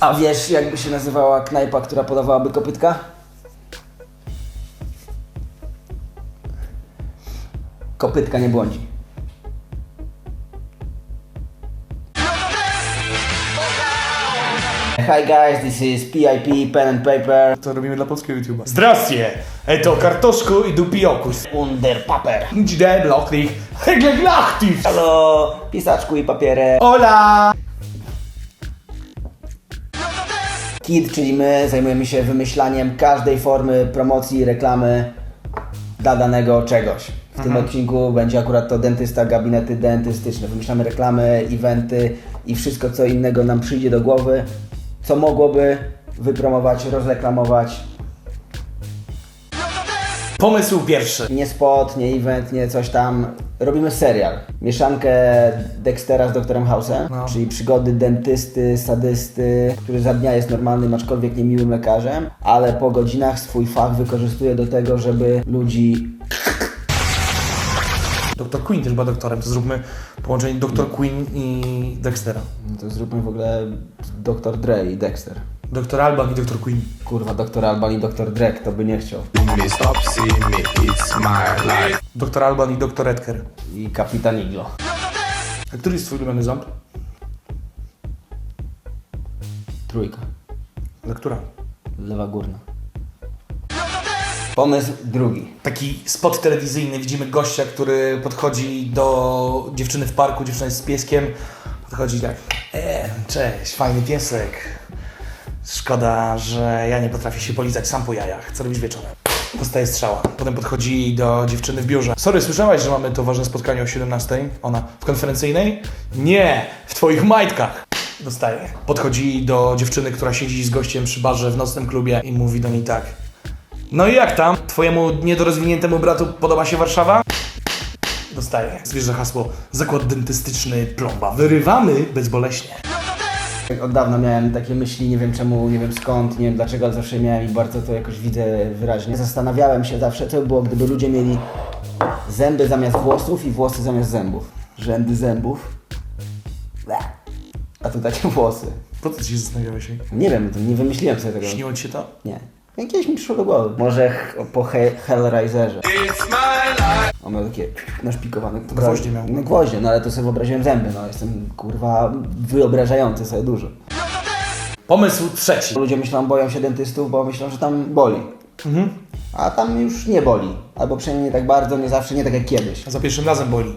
A wiesz, jakby się nazywała knajpa, która podawałaby kopytka? Kopytka nie błądzi. Hi guys, this is PIP Pen and Paper To robimy dla polskiego YouTube'a. Zdrastie! Eto kartoszku i dupiokus. Under Paper. Gdzie bloklich? Hegleglachtiv! Halo, pisaczku i papierę. Ola! KID, czyli my, zajmujemy się wymyślaniem każdej formy promocji, reklamy dla danego czegoś. W tym odcinku będzie akurat to dentysta, gabinety dentystyczne. Wymyślamy reklamy, eventy i wszystko, co innego nam przyjdzie do głowy, co mogłoby wypromować, rozreklamować. Pomysł pierwszy. Nie spot, nie event, nie coś tam. Robimy serial. Mieszankę Dextera z doktorem House'em, No. czyli przygody dentysty, sadysty, który za dnia jest normalnym, aczkolwiek niemiłym lekarzem, ale po godzinach swój fach wykorzystuje do tego, żeby ludzi Doktor Queen też była doktorem, to zróbmy połączenie Doktor Queen i Dextera. No to zróbmy w ogóle Dr. Dre i Dexter. Doktor Alban i Doktor Queen. Kurwa, Dr. Alban i Dr. Dre, kto by nie chciał. stop seeing me, it's my life. Doktor Alban i Doktor Edker. I Kapitan Iglo. A który jest twój ulubiony ząb? Trójka. Dla która? Lewa górna. Pomysł drugi. Taki spot telewizyjny, widzimy gościa, który podchodzi do dziewczyny w parku, dziewczyna jest z pieskiem. Podchodzi tak, e, cześć, fajny piesek. Szkoda, że ja nie potrafię się polizać sam po jajach. Co robisz wieczorem? Dostaje strzała. Potem podchodzi do dziewczyny w biurze. Sorry, słyszałaś, że mamy to ważne spotkanie o 17? Ona w konferencyjnej? Nie, w twoich majtkach. Dostaje. Podchodzi do dziewczyny, która siedzi z gościem przy barze w nocnym klubie i mówi do niej tak. No i jak tam? Twojemu niedorozwiniętemu bratu podoba się Warszawa? Dostaje. Zwierzę hasło zakład dentystyczny plomba. Wyrywamy bezboleśnie. Od dawna miałem takie myśli, nie wiem czemu, nie wiem skąd, nie wiem dlaczego, ale zawsze miałem i bardzo to jakoś widzę wyraźnie. Zastanawiałem się zawsze, co by było, gdyby ludzie mieli zęby zamiast włosów i włosy zamiast zębów. Rzędy zębów. A tu takie włosy. Po co ci się zastanawiałeś? Nie wiem, nie wymyśliłem sobie tego. Śniło ci się to? Nie. Jakieś mi przyszło do głowy. Może ch- po he Hellraiserze. On miał takie naszpikowane. To Gwoździe miał. No gwoździe, no ale to sobie wyobraziłem zęby, no jestem kurwa wyobrażający sobie dużo. Pomysł trzeci. Ludzie myślą, boją się dentystów, bo myślą, że tam boli. Mhm. A tam już nie boli. Albo przynajmniej nie tak bardzo, nie zawsze, nie tak jak kiedyś. A za pierwszym razem boli.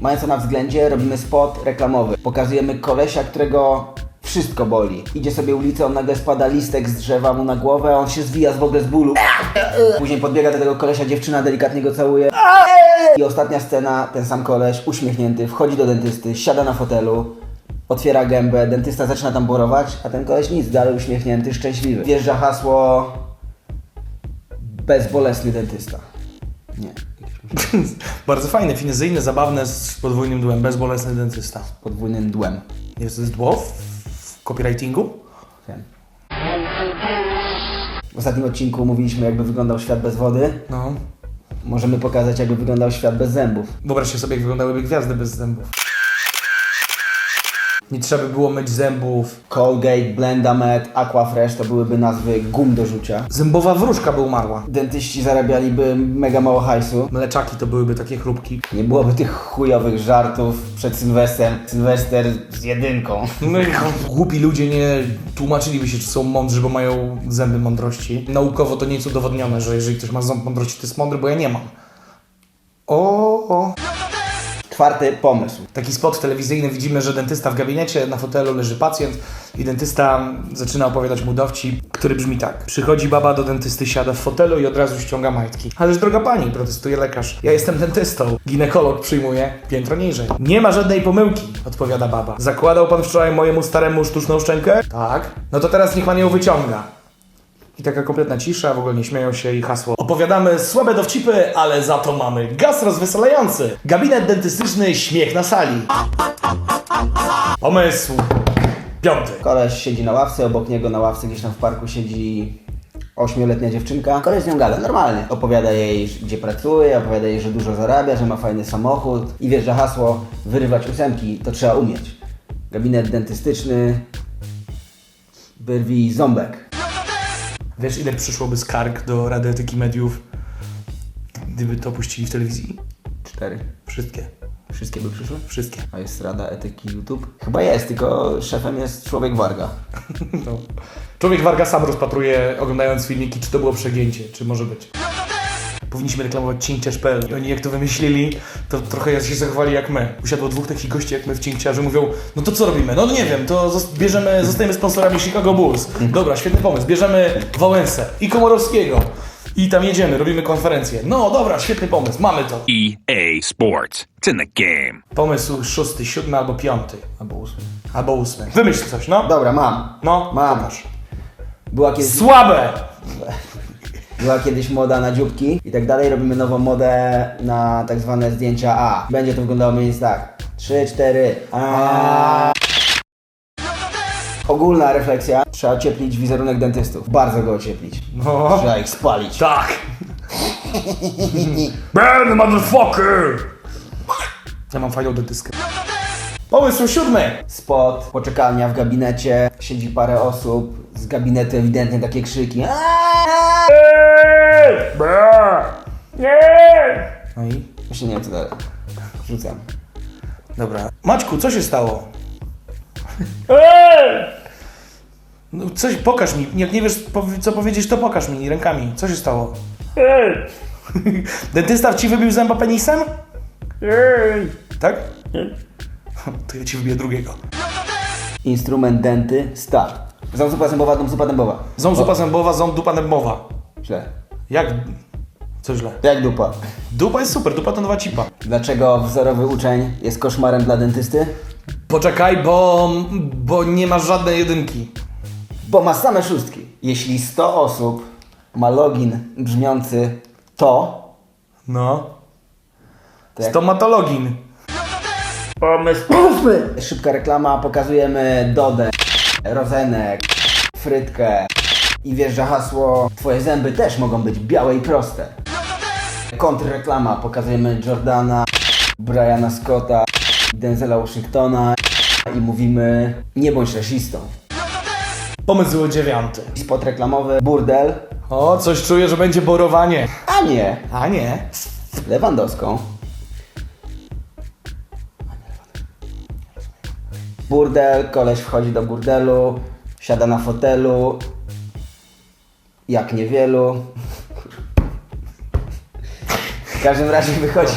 Mając to na względzie, robimy spot reklamowy. Pokazujemy kolesia, którego wszystko boli. Idzie sobie ulicą, nagle spada listek z drzewa mu na głowę, a on się zwija w ogóle z bólu. Później podbiega do tego kolesia dziewczyna, delikatnie go całuje. I ostatnia scena, ten sam koleś, uśmiechnięty, wchodzi do dentysty, siada na fotelu, otwiera gębę, dentysta zaczyna tam borować, a ten koleś nic, dalej uśmiechnięty, szczęśliwy. Wjeżdża hasło bezbolesny dentysta. Nie, Bardzo fajne, finezyjne, zabawne, z podwójnym dłem, bezbolesny dentysta. podwójnym dłem. Jest dło copywritingu? Wiem. W ostatnim odcinku mówiliśmy, jakby wyglądał świat bez wody. No. Możemy pokazać, jakby wyglądał świat bez zębów. Wyobraźcie sobie, jak wyglądałyby gwiazdy bez zębów. Nie trzeba by było myć zębów. Colgate, Blendamed, Aquafresh to byłyby nazwy gum do rzucia. Zębowa wróżka by umarła. Dentyści zarabialiby mega mało hajsu. Mleczaki to byłyby takie chrupki. Nie byłoby tych chujowych żartów przed Sylwestrem. Sylwester z jedynką. No głupi ludzie nie tłumaczyliby się, czy są mądrzy, bo mają zęby mądrości. Naukowo to nie jest udowodnione, że jeżeli ktoś ma ząb mądrości, to jest mądry, bo ja nie mam. O, o. Czwarty pomysł. Taki spot telewizyjny, widzimy, że dentysta w gabinecie, na fotelu leży pacjent i dentysta zaczyna opowiadać mu dowcip, który brzmi tak. Przychodzi baba do dentysty, siada w fotelu i od razu ściąga majtki. Ależ droga pani, protestuje lekarz. Ja jestem dentystą. Ginekolog przyjmuje piętro niżej. Nie ma żadnej pomyłki, odpowiada baba. Zakładał pan wczoraj mojemu staremu sztuczną szczękę? Tak. No to teraz niech pan ją wyciąga. I taka kompletna cisza, w ogóle nie śmieją się i hasło. Opowiadamy słabe dowcipy, ale za to mamy gaz rozweselający. Gabinet dentystyczny, śmiech na sali. Pomysł piąty. Koleś siedzi na ławce, obok niego na ławce gdzieś tam w parku siedzi ośmioletnia dziewczynka. Koleś z nią gada, normalnie. Opowiada jej, gdzie pracuje, opowiada jej, że dużo zarabia, że ma fajny samochód i że hasło wyrywać ósemki to trzeba umieć. gabinet dentystyczny, brwi i ząbek. Wiesz, ile przyszłoby skarg do Rady Etyki Mediów, gdyby to puścili w telewizji? Cztery. Wszystkie. Wszystkie by przyszły? Wszystkie. A jest Rada Etyki YouTube? Chyba jest, tylko szefem jest człowiek Warga. No. Człowiek Warga sam rozpatruje, oglądając filmiki, czy to było przegięcie, czy może być. Powinniśmy reklamować cinkciarz.pl. I oni jak to wymyślili, to trochę się zachowali jak my. Usiadło dwóch takich gości jak my w cinkciarzu, mówią, no to co robimy? No nie wiem, to bierzemy, zostajemy sponsorami Chicago Bulls. Dobra, świetny pomysł. Bierzemy Wałęsę i Komorowskiego. I tam jedziemy, robimy konferencję. No dobra, świetny pomysł, mamy to. EA Sports. It's in the game. Pomysł szósty, siódmy albo piąty. Albo ósmy. Albo ósmy. Wymyśl coś, no. Dobra, mam. No, Mam. pokaż. Była kiedyś, Słabe! Była kiedyś moda na dzióbki i tak dalej. Robimy nową modę na tak zwane zdjęcia A. Będzie to wyglądało mniej więcej tak. 3, 4. A. Ogólna refleksja. Trzeba ocieplić wizerunek dentystów. Bardzo go ocieplić. No. Trzeba ich spalić. Tak. Burn, motherfucker! Ja mam fajną dentyskę. Pomysł siódmy. Spot, poczekalnia w gabinecie, siedzi parę osób, z gabinetu ewidentnie takie krzyki. Aaaa! No i? Właśnie nie wiem co dalej. Rzucam. Dobra. Maćku, co się stało? No coś, pokaż mi. Jak nie wiesz, powi- co powiedzieć, to pokaż mi rękami. Co się stało? Dentysta ci wybił zęba penisem? Tak? To ja ci wybiję drugiego. Instrument denty, start. Ząb zupa zębowa, dom zupa dębowa. Ząb zupa zębowa, ząb dupa dębowa. Źle. Jak? Co źle? Jak dupa. Dupa jest super, dupa to nowa cipa. Dlaczego wzorowy uczeń jest koszmarem dla dentysty? Poczekaj, bo, bo nie masz żadnej jedynki. Bo ma same szóstki. Jeśli 100 osób ma login brzmiący to, No. to jak Stomatologin. Pomysł. Szybka reklama, pokazujemy Dodę, Rozenek, Frytkę i wjeżdża hasło Twoje zęby też mogą być białe i proste. Kontrreklama, pokazujemy Jordana, Briana Scotta, Denzela Washingtona i mówimy nie bądź rasistą. Pomysł dziewiąty. Spot reklamowy, burdel, O, coś czuję, że będzie borowanie. a nie, A nie. Lewandowską. Burdel, koleś wchodzi do burdelu, siada na fotelu, jak niewielu. W każdym razie wychodzi.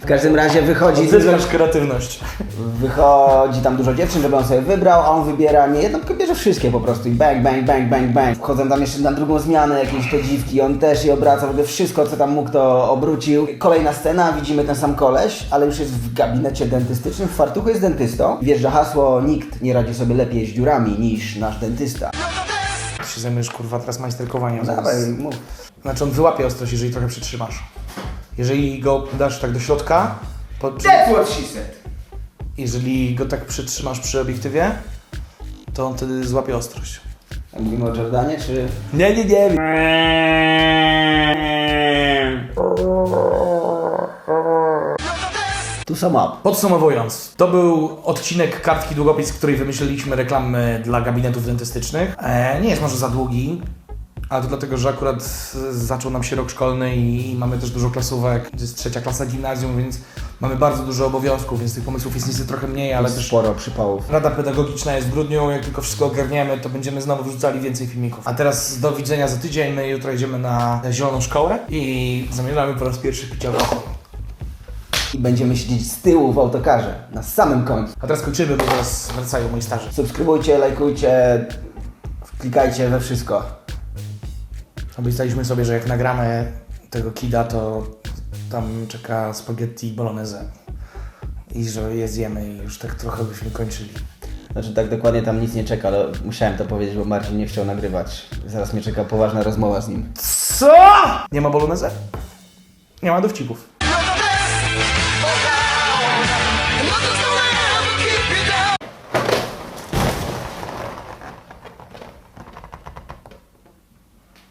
W każdym razie wychodzi. Zyskasz kreatywność. Wychodzi tam dużo dziewczyn, żeby on sobie wybrał, a on wybiera nie jedną, tylko bierze wszystkie po prostu i bang, bang, bang, bang, bang. Wchodzą tam jeszcze na drugą zmianę jakieś te dziwki, on też je obraca, w ogóle wszystko co tam mógł to obrócił. Kolejna scena, widzimy ten sam koleś, ale już jest w gabinecie dentystycznym, w fartuchu jest dentystą. Wjeżdża hasło, nikt nie radzi sobie lepiej z dziurami niż nasz dentysta. Ty się zajmujesz kurwa teraz majsterkowaniem. Dawaj, mów. Znaczy on wyłapie ostrość, jeżeli trochę przytrzymasz. Jeżeli go dasz tak do środka, po, That's what she said. Jeżeli go tak przytrzymasz przy obiektywie, to on wtedy złapie ostrość. A Mówimy o Jordanie, czy... Nie, nie, nie. Tu sum up. Podsumowując, to był odcinek kartki długopis, w której wymyśliliśmy reklamy dla gabinetów dentystycznych. E, nie jest może za długi, ale to dlatego, że akurat e, zaczął nam się rok szkolny i mamy też dużo klasówek. To jest trzecia klasa gimnazjum, więc mamy bardzo dużo obowiązków, więc tych pomysłów jest niestety trochę mniej, ale też Sporo przypałów. Rada Pedagogiczna jest w grudniu, jak tylko wszystko ogarniemy, to będziemy znowu wrzucali więcej filmików. A teraz do widzenia za tydzień, my jutro idziemy na zieloną szkołę i zamierzamy po raz pierwszy pić alkohol. I będziemy siedzieć z tyłu w autokarze, na samym końcu. A teraz kończymy, bo teraz wracają moi starzy. Subskrybujcie, lajkujcie, klikajcie we wszystko. Obiecaliśmy sobie, że jak nagramy tego kida, to tam czeka spaghetti bolognese. I że je zjemy i już tak trochę byśmy kończyli. Znaczy tak dokładnie tam nic nie czeka, ale musiałem to powiedzieć, bo Marcin nie chciał nagrywać. Zaraz mnie czeka poważna rozmowa z nim. Co? Nie ma bolognese? Nie ma dowcipów.